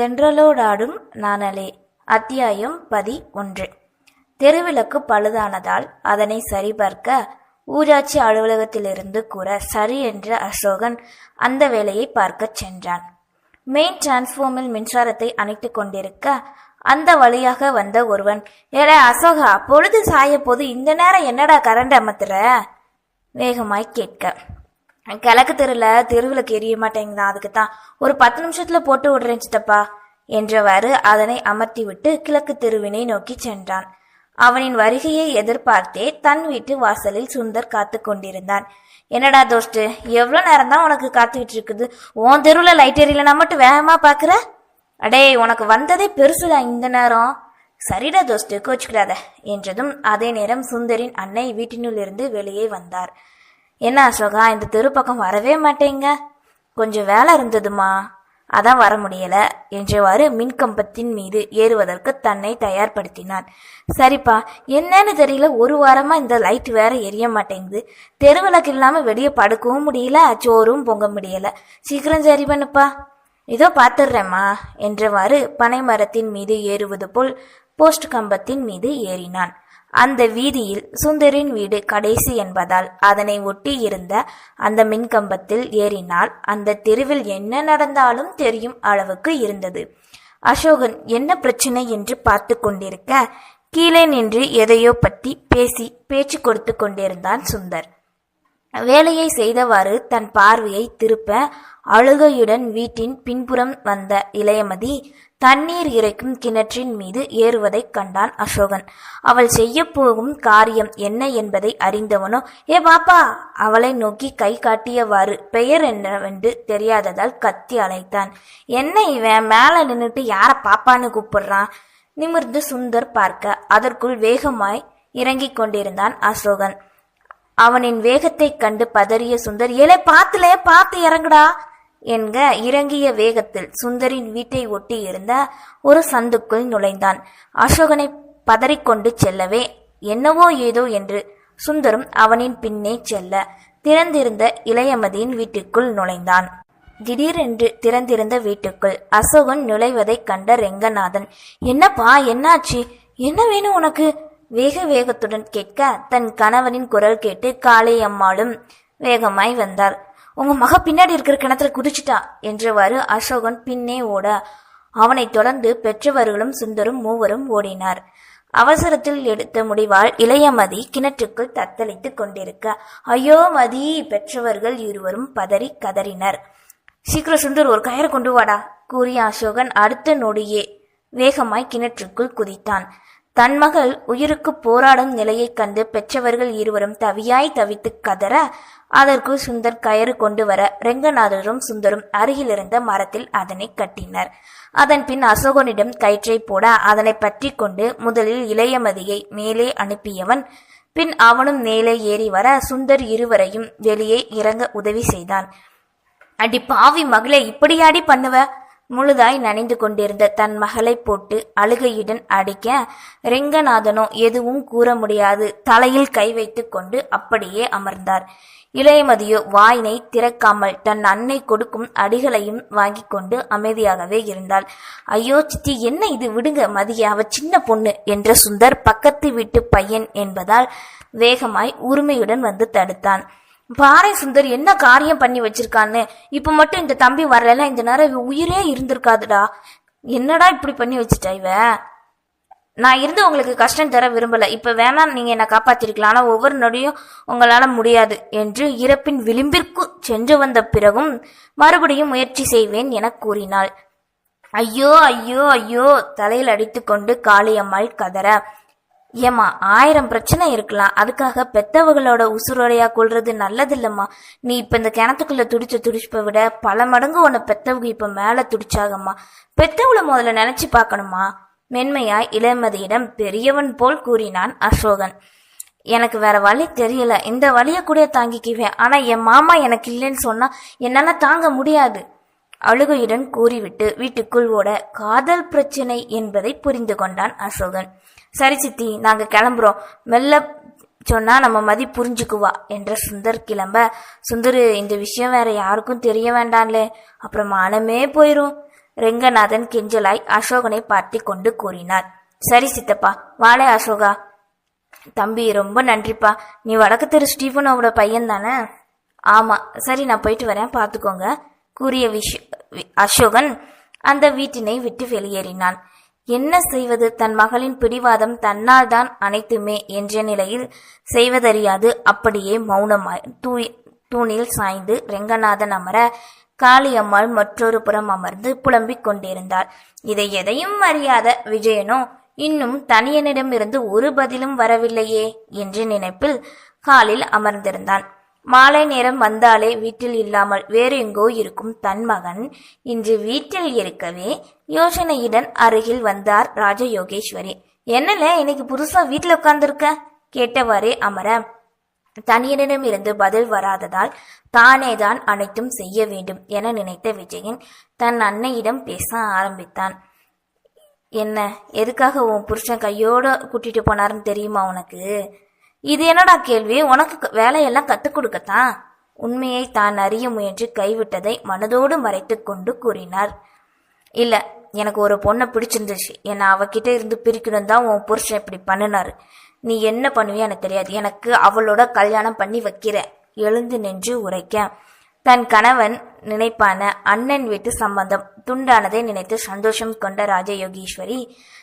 தென்றலோடாடும் நாணலே அத்தியாயம் பதி ஒன்று தெருவிளக்கு பழுதானதால் அதனை சரிபார்க்க ஊராட்சி அலுவலகத்திலிருந்து கூற சரி என்ற அசோகன் அந்த வேலையை பார்க்கச் சென்றான். மெயின் டிரான்ஸ்ஃபார்மில் மின்சாரத்தை அணைத்துக் கொண்டிருக்க அந்த வழியாக வந்த ஒருவன் ஏடா அசோகா பொழுது சாய போது இந்த நேரம் என்னடா கரண்ட் அமர்த்துற வேகமாய் கேட்க. கிழக்கு தெருல தெருவில் எரிய மாட்டேங்குதான் அதுக்கு தான் ஒரு பத்து நிமிஷத்துல போட்டு விடுறேன் சித்தப்பா என்றவாறு அதனை அமர்த்திவிட்டு கிழக்கு தெருவினை நோக்கி சென்றான். அவனின் வருகையை எதிர்பார்த்தே தன் வீட்டு வாசலில் சுந்தர் காத்து கொண்டிருந்தான். என்னடா தோஸ்து எவ்வளவு நேரம் தான் உனக்கு காத்துக்கிட்டு இருக்குது? உன் தெருவுல லைட் எரியலனா மட்டும் வேகமா பாக்குற? அடே உனக்கு வந்ததே பெருசுடா இந்த நேரம். சரிடா தோஸ்து கோச்சுக்கிடாத என்றதும் அதே நேரம் சுந்தரின் அன்னை வீட்டினுள் இருந்து வெளியே வந்தார். என்ன அசோகா இந்த தெரு பக்கம் வரவே மாட்டேங்க. கொஞ்சம் வேலை இருந்ததுமா? அதான் வர முடியல என்றவாறு மின்கம்பத்தின் மீது ஏறுவதற்கு தன்னை தயார்படுத்தினான். சரிப்பா என்னன்னு தெரியல ஒரு வாரமா இந்த லைட் வேற எரிய மாட்டேங்குது. தெருவிளக்கு இல்லாம வெளியே படுக்கவும் முடியல சோறும் பொங்க முடியல. சீக்கிரம் சரி பண்ணுப்பா. இதோ பாத்துடுறேம்மா என்றவாறு பனை மரத்தின் மீது ஏறுவது போல் போஸ்ட் கம்பத்தின் மீது ஏறினான். அந்த வீதியில் சுந்தரின் வீடு கடைசி என்பதால் அதனை ஒட்டி இருந்த அந்த மின்கம்பத்தில் ஏறினால் அந்த தெருவில் என்ன நடந்தாலும் தெரியும் அளவுக்கு இருந்தது. அசோகன் என்ன பிரச்சனை? என்று பார்த்து கொண்டிருக்க கீழே நின்று எதையோ பற்றி பேசி பேச்சு கொடுத்து கொண்டிருந்தான் சுந்தர். வேலையை செய்தவாறு தன் பார்வையை திருப்ப அழுகையுடன் வீட்டின் பின்புறம் வந்த இளையமதி தண்ணீர் இறைக்கும் கிணற்றின் மீது ஏறுவதைக் கண்டான் அசோகன். அவள் செய்ய போகும் காரியம் என்ன என்பதை அறிந்தவனோ ஏ பாப்பா! அவளை நோக்கி கை காட்டியவாறு பெயர் என்னவென்று தெரியாததால் கத்தி அழைத்தான். என்ன இவன்? மேல நின்னுட்டு யார பாப்பான்னு கூப்பிடுறான்? நிமிர்ந்து சுந்தர் பார்க்க அதற்குள் வேகமாய் இறங்கிக் கொண்டிருந்தான் அசோகன். அவனின் வேகத்தைக் கண்டு பதறிய சுந்தர் ஏலே பார்த்துலே பார்த்து இறங்குடா! என்க இறங்கிய வேகத்தில் சுந்தரின் வீட்டை ஒட்டி இருந்த ஒரு சந்துக்குள் நுழைந்தான். அசோகனை பதறிக்கொண்டு செல்லவே என்னவோ ஏதோ என்று சுந்தரும் அவனின் பின்னே செல்ல திறந்திருந்த இளையமதியின் வீட்டுக்குள் நுழைந்தான். திடீரென்று திறந்திருந்த வீட்டுக்குள் அசோகன் நுழைவதைக் கண்ட ரெங்கநாதன் என்னப்பா என்னாச்சு? என்ன வேணும் உனக்கு? வேக வேகத்துடன் கேட்க தன் கணவனின் குரல் கேட்டு காளை அம்மாளும் வேகமாய் வந்தார் உங்க மக பின்னாடி இருக்கிற கிணத்துல குதிச்சிட்டா என்றவாறு அசோகன் பின்னே ஓட. அவனைத் தொடர்ந்து பெற்றவர்களும் சுந்தரும் மூவரும் ஓடினார். அவசரத்தில் எடுத்த முடிவால் இளையமதி கிணற்றுக்குள் தத்தளித்துக் கொண்டிருக்க ஐயோ மதி! பெற்றவர்கள் இருவரும் பதறி கதறினர். சீக்கிரம் சுந்தர் ஒரு கயிறு கொண்டு வாடா கூறிய அசோகன் அடுத்த நொடியே வேகமாய் கிணற்றுக்குள் குதித்தான். தன் மகள் உயிருக்கு போராடும் நிலையைக் கண்டு பெற்றவர்கள் இருவரும் தவியாய் தவித்து கதற அதற்கு சுந்தர் கயிறு கொண்டு வர ரெங்கநாதரும் சுந்தரும் அருகிலிருந்த மரத்தில் அதனை கட்டினர். அதன் பின் அசோகனிடம் கயிற்றை போட அதனை பற்றி கொண்டு முதலில் இளையமதியை மேலே அனுப்பியவன் பின் அவனும் மேலே ஏறி வர சுந்தர் இருவரையும் வெளியே இறங்க உதவி செய்தான். அடி பாவி மகளே இப்படியாடி பண்ணுவ? முழுதாய் நனைந்து கொண்டிருந்த தன் மகளை போட்டு அழுகையுடன் அடிக்க ரெங்கநாதனோ எதுவும் கூற முடியாது. தலையில் கை வைத்து கொண்டு அப்படியே அமர்ந்தார். இளையமதியோ வாயினை திறக்காமல் தன் அன்னை கொடுக்கும் அடிகளையும் வாங்கி கொண்டு அமைதியாகவே இருந்தாள். ஐயோ சித்தி என்ன இது? விடுங்க மதிய அவ சின்ன பொண்ணு என்ற சுந்தர் பக்கத்து வீட்டு பையன் என்பதால் வேகமாய் உரிமையுடன் வந்து தடுத்தான். பாறை சுந்தர் என்ன காரியம் பண்ணி வச்சிருக்கான்னு இப்ப மட்டும் இந்த தம்பி வரலன்னா இந்த நேரம் இவ உயிரே இருந்திருக்காதுடா. என்னடா இப்படி பண்ணி வச்சுட்டா இவ? நான் இருந்து உங்களுக்கு கஷ்டம் தர விரும்பல. இப்ப வேணா நீங்க என்ன காப்பாத்திருக்கலாம். ஆனா ஒவ்வொரு நொடியும் உங்களால முடியாது என்று இறப்பின் விளிம்பிற்கு சென்று வந்த பிறகும் மறுபடியும் முயற்சி செய்வேன் என கூறினாள். ஐயோ ஐயோ ஐயோ தலையில் அடித்துக்கொண்டு காளியம்மாள் கதற. ஏம்மா ஆயிரம் பிரச்சனை இருக்கலாம். அதுக்காக பெத்தவங்களோட உசுரோடையா கொள்றது நல்லதில்லம்மா. நீ இப்ப இந்த கிணத்துக்குள்ள துடிச்ச துடிப்பை விட பல மடங்கு உன்னை பெத்தவங்க இப்ப மேல துடிச்சாகம்மா. பெத்தவளை முதல்ல நினைச்சு பார்க்கணுமா? மென்மையாய் இளமதியிடம் பெரியவன் போல் கூறினான் அசோகன். எனக்கு வேற வழி தெரியல. இந்த வழிய கூட தாங்கிக்குவேன். ஆனா என் மாமா எனக்கு இல்லைன்னு சொன்னா என்னால தாங்க முடியாது. அழுகையுடன் கூறிவிட்டு வீட்டுக்குள் ஓட காதல் பிரச்சனை என்பதை புரிந்து கொண்டான் அசோகன். சரி சித்தி நாங்க கிளம்புறோம். மெல்ல சொன்னா நம்ம மதி புரிஞ்சுக்குவா என்ற சுந்தர் கிளம்ப சுந்தர் இந்த விஷயம் வேற யாருக்கும் தெரிய வேண்டாம்லே. அப்புறம் மானமே போயிரும். ரெங்கநாதன் கெஞ்சலாய் அசோகனை பார்த்தி கொண்டு கூறினார். சரி சித்தப்பா வாழை அசோகா. தம்பி ரொம்ப நன்றிப்பா. நீ வடக்கு தெரு ஸ்டீஃபனோட பையன் தானே ஆமா. சரி நான் போயிட்டு வரேன். பார்த்துக்கோங்க கூறிய விஷ் வி- அசோகன் அந்த வீட்டினை விட்டு வெளியேறினான். என்ன செய்வது? தன் மகளின் பிடிவாதம் தன்னால் தான் அனைத்துமே என்ற நிலையில் செய்வதறியாது. அப்படியே மௌனமாய் தூய் தூணில் சாய்ந்து ரெங்கநாதன் அமர காளியம்மாள் மற்றொரு புறம் அமர்ந்து புலம்பிக் கொண்டிருந்தார் இதை எதையும் அறியாத விஜயனோ இன்னும் தனியனிடமிருந்து ஒரு பதிலும் வரவில்லையே என்ற நினைப்பில் காலில் அமர்ந்திருந்தான். மாலை நேரம் வந்தாலே வீட்டில் இல்லாமல் வேறு எங்கோ இருக்கும் தன் மகன். இன்று வீட்டில் இருக்கவே யோசனையுடன் அருகில் வந்தார் ராஜயோகேஸ்வரி. என்னல இன்னைக்கு புதுசா வீட்டுல உட்கார்ந்துருக்க? கேட்டவாறே அமர. தனியனிடம் இருந்து பதில் வராததால் தானேதான் அனைத்தும் செய்ய வேண்டும் என நினைத்த விஜயன் தன் அன்னையிடம் பேச ஆரம்பித்தான். என்ன எதுக்காக உன் புருஷன் கையோட கூட்டிட்டு போனாருன்னு தெரியுமா உனக்கு? இது என்னடா கேள்வி? உனக்கு வேலையெல்லாம் கத்துக் கொடுக்கத்தான்? உண்மையை தான் அறிய முயன்று கைவிட்டதை மனதோடு மறைத்து கொண்டு கூறினார். இல்ல எனக்கு ஒரு பொண்ணை பிடிச்சிருந்துச்சு. என்னை அவகிட்ட இருந்து பிரிக்கணும் தான் உன் புருஷன் இப்படி பண்ணினாரு. நீ என்ன பண்ணுவியோ எனக்கு தெரியாது. எனக்கு அவளோட கல்யாணம் பண்ணி வைக்கிற எழுந்து நின்று உரைக்க. தன் கணவன் நினைப்பான அண்ணன் வீட்டு சம்பந்தம். துண்டானதை நினைத்து சந்தோஷம் கொண்ட ராஜயோகீஸ்வரி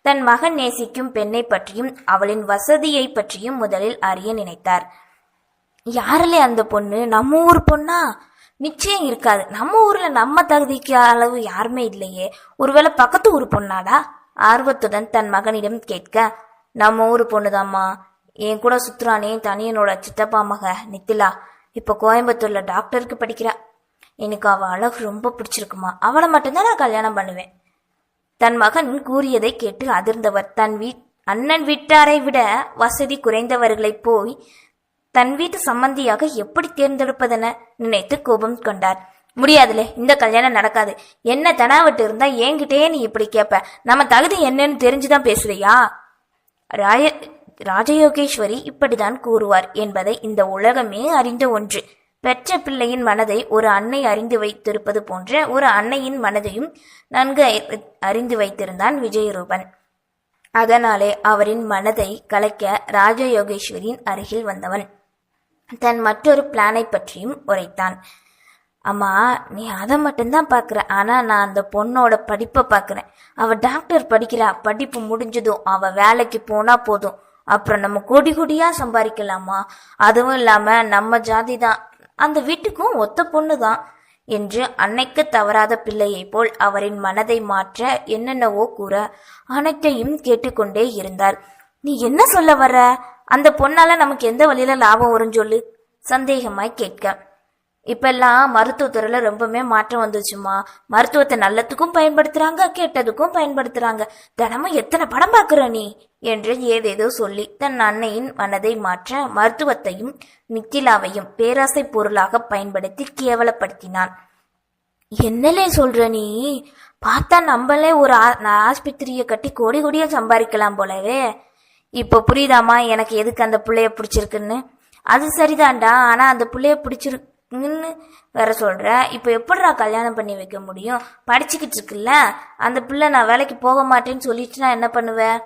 தன் மகன் நேசிக்கும் பெண்ணை பற்றியும் அவளின் வசதியை பற்றியும் முதலில் அறிய நினைத்தார். யாரிலே அந்த பொண்ணு? நம்ம ஊர் பொண்ணா? நிச்சயம் இருக்காது. நம்ம ஊர்ல நம்ம தகுதிக்கு அளவு யாருமே இல்லையே. ஒருவேளை பக்கத்து ஊர் பொண்ணாடா? ஆர்வத்துடன் தன் மகனிடம் கேட்க நம்ம ஊர் பொண்ணுதாம்மா. என் கூட சுத்துறானே தனியனோட சித்தப்பா மக நித்திலா. இப்ப கோயம்புத்தூர்ல டாக்டருக்கு படிக்கிறா. எனக்கு அவ அழகு ரொம்ப பிடிச்சிருக்குமா. அவளை மட்டும்தான் நான் கல்யாணம் பண்ணுவேன். தன் மகன் கூறியதை கேட்டு அதிர்ந்தவர். தன் வீ அண்ணன் வீட்டாரை விட வசதி குறைந்தவர்களைப் போய் தன் வீட்டு சம்பந்தியாக எப்படி தேர்ந்தெடுப்பதென நினைத்து கோபம் கொண்டார். முடியாதுலே இந்த கல்யாணம் நடக்காது. என்ன தனாவட்டு இருந்தா என்கிட்டயே நீ இப்படி கேப்ப. நம்ம தகுதி என்னன்னு தெரிஞ்சுதான் பேசுறியா? ராய ராஜயோகேஸ்வரி இப்படிதான் கூறுவார் என்பதை இந்த உலகமே அறிந்த ஒன்று. பெற்ற பிள்ளையின் மனதை ஒரு அன்னை அறிந்து வைத்திருப்பது போன்ற ஒரு அன்னையின் மனதையும் நன்கு அறி- அறிந்து வைத்திருந்தான் விஜயரூபன். அதனாலே அவரின் மனதை கலைக்க ராஜயோகேஸ்வரியின் அருகில் வந்தவன். தன் மற்றொரு பிளானை பற்றியும் உரைத்தான். அம்மா நீ அதை மட்டும்தான் பார்க்குற. ஆனா நான் அந்த பொண்ணோட படிப்பை பார்க்குறேன். அவ டாக்டர் படிக்கிறா. படிப்பு முடிஞ்சதும் அவ வேலைக்கு போனா போதும். அப்புறம் நம்ம கோடி கோடியா சம்பாதிக்கலாமா? அதுவும் இல்லாம நம்ம ஜாதி தான். அந்த வீட்டுக்கும் ஒத்த பொண்ணு தான் என்று அன்னைக்கு தவறாத பிள்ளையைப் போல் அவரின் மனதை மாற்ற என்னென்னவோ கூற அனைத்தையும் கேட்டுக்கொண்டே இருந்தார். நீ என்ன சொல்ல வர்ற? அந்த பொண்ணால நமக்கு எந்த வழியில லாபம் வரும் சொல்லு சந்தேகமாய் கேட்க. இப்பெல்லாம் மருத்துவத்துறையில ரொம்பவே மாற்றம் வந்துச்சுமா மருத்துவத்தை நல்லதுக்கும் பயன்படுத்துறாங்க கெட்டதுக்கும் பயன்படுத்துறாங்க. தினமும் எத்தனை படம் பார்க்குற நீ? என்று ஏதேதோ சொல்லி தன் அன்னையின் மனதை மாற்ற மருத்துவத்தையும் நித்திலாவையும் பேராசை பொருளாக பயன்படுத்தி கேவலப்படுத்தினான். என்னலே சொல்ற நீ? பார்த்தா நம்மளே ஒரு ஆ- நான் ஆஸ்பத்திரியை கட்டி கோடி கோடியா சம்பாதிக்கலாம் போலவே இப்போ புரியுதாமா எனக்கு எதுக்கு அந்த பிள்ளைய பிடிச்சிருக்குன்னு? அது சரிதான்டா ஆனா அந்த புள்ளைய நின்று வேற சொல்கிற இப்போ எப்படிடா கல்யாணம் பண்ணி வைக்க முடியும்? படிச்சுக்கிட்டு இருக்குல்ல? அந்த பிள்ளை நான் வேலைக்கு போக மாட்டேன்னு சொல்லிட்டு நான் என்ன பண்ணுவேன்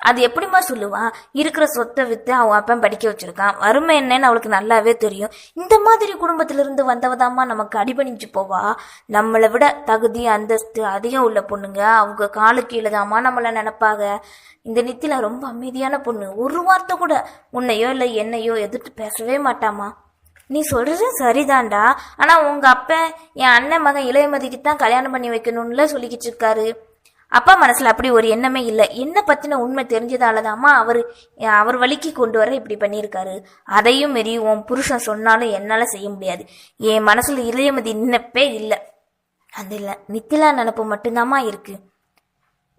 அது எப்படிம்மா சொல்லுவான் இருக்கிற சொத்தை விற்று அவன் அப்பன் படிக்க வச்சிருக்கான். வறுமை என்னன்னு அவளுக்கு நல்லாவே தெரியும். இந்த மாதிரி குடும்பத்திலிருந்து வந்தவதாம்மா நமக்கு அடிபணிஞ்சு போவா? நம்மளை விட தகுதி அந்தஸ்து அதிகம் உள்ள பொண்ணுங்க. அவங்க காலு கீழே தாம்மா நம்மள நினைப்பாங்க. இந்த நித்தில ரொம்ப அமைதியான பொண்ணு. ஒரு வார்த்தை கூட உன்னையோ இல்லை என்னையோ எதிர்த்து பேசவே மாட்டாமா நீ சொல்றது சரிதான்டா. ஆனா உங்க அப்ப என் அண்ணன் மகன் இளையமதிக்கு தான் கல்யாணம் பண்ணி வைக்கணும்ல சொல்லிக்கிட்டு இருக்காரு. அப்பா மனசுல அப்படி ஒரு எண்ணமே இல்லை. என்ன பத்தின உண்மை தெரிஞ்சதாலதாம்மா அவர் அவர் வழிக்கு கொண்டு வர இப்படி பண்ணியிருக்காரு. அதையும் மீறி உன் புருஷன் சொன்னாலும் என்னால செய்ய முடியாது. என் மனசுல இளையமதி நினைப்பே இல்லை. அது இல்லை. நித்திலா நினப்பு மட்டும்தாம்மா இருக்கு.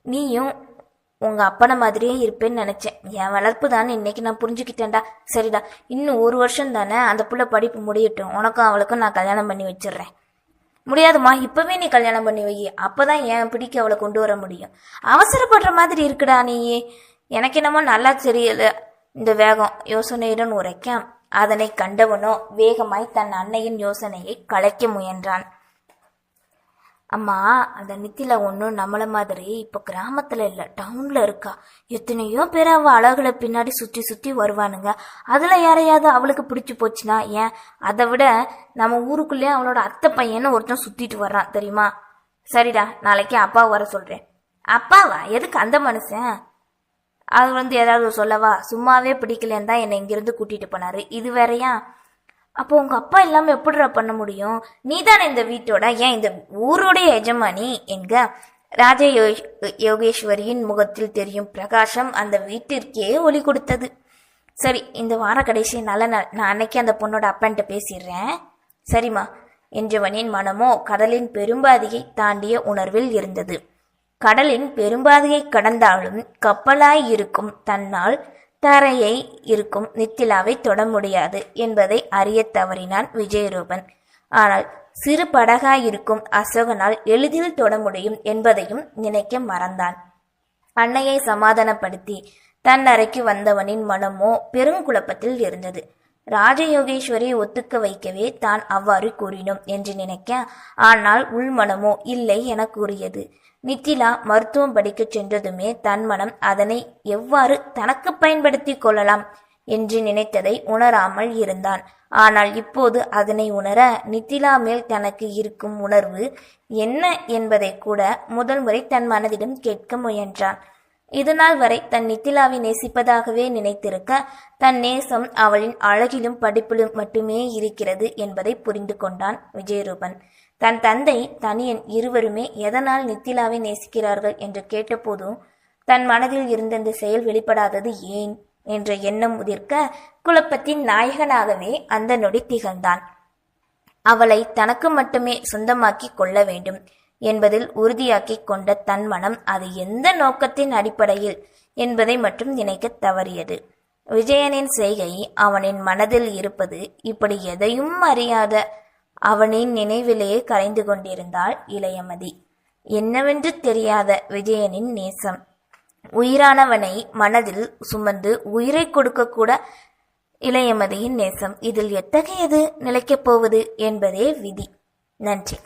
நீயும் உங்க அப்பனை மாதிரியே இருப்பேன்னு நினைச்சேன். என் வளர்ப்பு தானே இன்னைக்கு நான் புரிஞ்சுக்கிட்டேன்டா. சரிடா இன்னும் ஒரு வருஷம் தானே அந்த புள்ள படிப்பு முடியட்டும். உனக்கும் அவளுக்கும் நான் கல்யாணம் பண்ணி வச்சிடுறேன். முடியாதும்மா இப்பவே நீ கல்யாணம் பண்ணி வை. அப்பதான் என் பிடிக்க அவளை கொண்டு வர முடியும். அவசரப்படுற மாதிரி இருக்குடா நீ எனக்கு என்னமோ நல்லா தெரியல இந்த வேகம். யோசனையுடன் உரைக்க அதனை கண்டவனோ வேகமாய் தன் அன்னையின் யோசனையை கலைக்க முயன்றான். அம்மா அந்த நித்தில ஒன்றும் நம்மளை மாதிரி இப்போ கிராமத்தில் இல்லை டவுனில் இருக்கா. எத்தனையோ பேர் அவள் அழகுல பின்னாடி சுற்றி சுற்றி வருவானுங்க. அதில் யாரையாவது அவளுக்கு பிடிச்சி போச்சுன்னா ஏன்? அதை விட நம்ம ஊருக்குள்ளேயே அவளோட அத்தை பையன்னு ஒருத்தன் சுற்றிட்டு வர்றான் தெரியுமா? சரிடா நாளைக்கு அப்பா வர சொல்கிறேன் அப்பாவா? எதுக்கு அந்த மனுஷன்? அவர் வந்து ஏதாவது சொல்லவா? சும்மாவே பிடிக்கலன்னு தான் என்னை இங்கிருந்து கூட்டிகிட்டு போனாரு. இது வேறயா? அப்போ உங்க அப்பா இல்லாம எப்படிடா பண்ண முடியும்? நீதானே இந்த வீட்டோட ஏன் இந்த ஊரோடைய எஜமானி? என்க ராஜ யோகேஸ்வரியின் முகத்தில் தெரியும் பிரகாசம் அந்த வீட்டிற்கே ஒளி கொடுத்தது. சரி இந்த வார கடைசி நல்ல நான் அன்னைக்கு அந்த பொண்ணோட அப்பன்ட்ட பேசிடுறேன். சரிம்மா என்றவனின் மனமோ கடலின் பெரும்பாதியை தாண்டிய உணர்வில் இருந்தது. கடலின் பெரும்பாதையை கடந்தாலும் கப்பலாய் இருக்கும் தன்னால் தரையை இருக்கும் நித்திலாவை தொட முடியாது என்பதை அறியத் தவறினான் விஜயரூபன். ஆனால் சிறு படகாயிருக்கும் அசோகனால் எளிதில் தொட முடியும் என்பதையும் நினைக்க மறந்தான். அன்னையை சமாதானப்படுத்தி தன் அறைக்கு வந்தவனின் மனமோ பெருங்குழப்பத்தில் இருந்தது. ராஜயோகேஸ்வரியை ஒத்துக்க வைக்கவே தான் அவ்வாறு கூறினோம் என்று நினைக்க ஆனால் உள்மனமோ இல்லை என கூறியது. மித்திலா மருத்துவம் படிக்கச் சென்றதுமே தன் மனம் அதனை எவ்வாறு தனக்கு பயன்படுத்திக் கொள்ளலாம் என்று நினைத்ததை உணராமல் இருந்தான். ஆனால் இப்போது அதனை உணர நித்திலா மேல் தனக்கு இருக்கும் உணர்வு என்ன என்பதை கூட முதல் முறை தன் மனதிடம் கேட்க முயன்றான். இதுநாள் வரை தன் நித்திலாவை நேசிப்பதாகவே நினைத்திருக்க தன் நேசம் அவளின் அழகிலும் படிப்பிலும் மட்டுமே இருக்கிறது என்பதை புரிந்து கொண்டான் விஜயரூபன். தன் தந்தை தனியன் இருவருமே எதனால் நித்திலாவை நேசிக்கிறார்கள் என்று கேட்டபோதும் தன் மனதில் இருந்த இந்த செயல் வெளிப்படாதது ஏன் என்ற எண்ணம் உதிர்க்க குழப்பத்தின் நாயகனாகவே அந்த நொடி திகழ்ந்தான். அவளை தனக்கு மட்டுமே சொந்தமாக்கி கொள்ள வேண்டும். என்பதில் உறுதியாக்கிக் கொண்ட தன் மனம் அது எந்த நோக்கத்தின் அடிப்படையில் என்பதை மட்டும் நினைக்கத் தவறியது. விஜயனின் செய்கை அவனின் மனதில் இருப்பது இப்படி எதையும் அறியாத அவனின் நினைவிலேயே கரைந்து கொண்டிருந்தாள் இளையமதி. என்னவென்று தெரியாத விஜயனின் நேசம். உயிரானவனை மனதில் சுமந்து உயிரை கொடுக்க கூட இளையமதியின் நேசம். இதில் எத்தகையது நிலைக்கப் போவது என்பதே விதி. நன்றி.